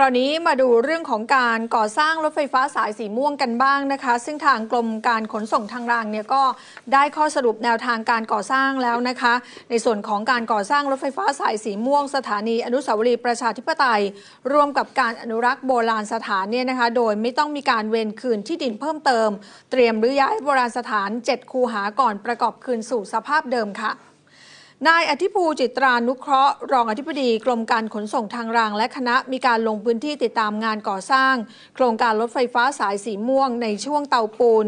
ราวนี้มาดูเรื่องของการก่อสร้างรถไฟฟ้าสายสีม่วงกันบ้างนะคะ ซึ่งทางกรมการขนส่งทางรางเนี่ยก็ได้ข้อสรุปแนวทางการก่อสร้างแล้วนะคะ ในส่วนของการก่อสร้างรถไฟฟ้าสายสีม่วง สถานีอนุสาวรีย์ประชาธิปไตย ร่วมกับการอนุรักษ์โบราณสถานเนี่ยนะคะ โดยไม่ต้องมีการเวนคืนที่ดินเพิ่มเติม เตรียมรื้อย้ายโบราณสถาน 7 คูหาก่อนประกอบคืนสู่สภาพเดิมค่ะ นายอธิภูจิตรานุเคราะห์ รองอธิบดีกรมการขนส่งทางราง และคณะมีการลงพื้นที่ติดตามงานก่อสร้าง โครงการรถไฟฟ้าสายสีม่วงในช่วงเตาปูน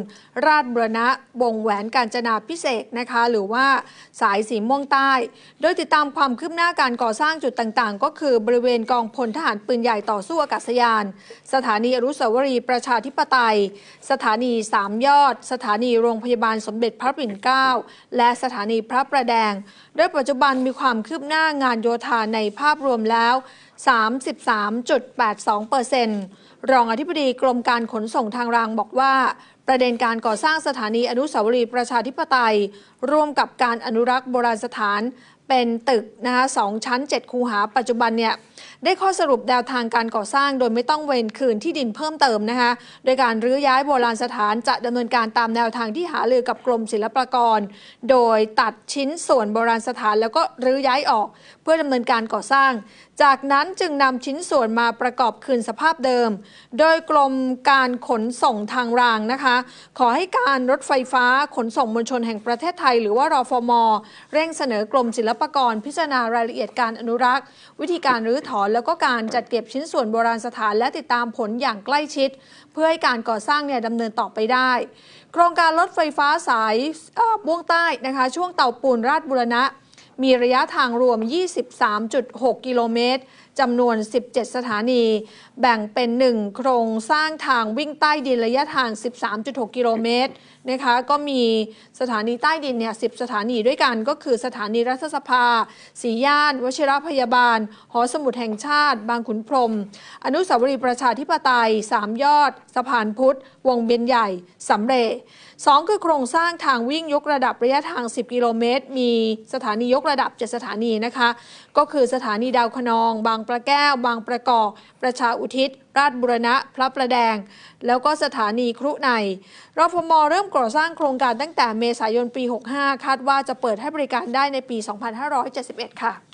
ราชบุรณะวงแหวนการจนาพิเศษนะคะ หรือว่าสายสีม่วงใต้ โดยติดตามความคืบหน้าการก่อสร้างจุดต่างๆ ก็คือบริเวณกองพลทหารปืนใหญ่ต่อสู้อากาศยาน สถานีอนุสาวรีย์ประชาธิปไตย สถานีสามยอด สถานีโรงพยาบาลสมเด็จพระปิ่นเกล้าและสถานีพระประแดงโดยปัจจุบันมีความคืบหน้างานโยธาในภาพรวมแล้ว 33.82%รองอธิบดีกรมการขนส่งทางรางบอกว่า ประเด็นการก่อสร้างสถานีอนุสาวรีย์ประชาธิปไตย ร่วมกับการอนุรักษ์โบราณสถาน เป็นตึกนะคะสองชั้น 7 คูหา ปัจจุบันเนี่ยได้ข้อสรุปแนวทางการก่อสร้าง โดยไม่ต้องเวนคืนที่ดินเพิ่มเติมนะคะ โดยการรื้อย้ายโบราณสถานจะดำเนินการตามแนวทางที่หารือกับกรมศิลปากร โดยตัดชิ้นส่วนโบราณสถานแล้วก็รื้อย้ายออก เพื่อดำเนินการก่อสร้าง จากนั้นจึงนำชิ้นส่วนมาประกอบคืนสภาพเดิม โดยกรมการขนส่งทางรางนะคะ ขอให้การรถไฟฟ้าขนส่งมวลชนแห่งประเทศไทย หรือว่ารอฟมเร่งเสนอกรมศิลปปกรพิจารณารายละเอียดการอนุรักษ์ วิธีการรื้อถอนแล้วก็การจัดเก็บชิ้นส่วนโบราณสถานและติดตามผลอย่างใกล้ชิด เพื่อให้การก่อสร้างเนี่ยดำเนินต่อไปได้ โครงการรถไฟฟ้าสายบ่วงใต้นะคะ ช่วงเต่าปูนราชบุรณะ มีระยะทางรวม 23.6 กิโลเมตรจำนวน 17 สถานี แบ่งเป็น 1 โครงสร้างทางวิ่งใต้ดินระยะทาง 13.6 กิโลเมตรนะคะ ก็มีสถานีใต้ดินเนี่ย 10 สถานีด้วยกันก็คือสถานีรัฐสภา สีย่าน วชิรพยาบาล หอสมุดแห่งชาติ บางขุนพรม อนุสาวรีย์ประชาธิปไตยสามยอด สะพานพุทธ วงเวียนใหญ่ สำเร็จสองคือโครงสร้างทางวิ่งยกระดับระยะทาง 10 กิโลเมตร มีสถานียกระดับ 7 สถานีนะคะ ก็คือสถานีดาวคนอง บางประแก้ว บางประกอบ ประชาอุทิศ ราชบุรณะ พระประแดง แล้วก็สถานีครุในรฟมเริ่มก่อสร้างโครงการตั้งแต่เมษายนปี 65 คาดว่าจะเปิดให้บริการได้ในปี 2571 ค่ะ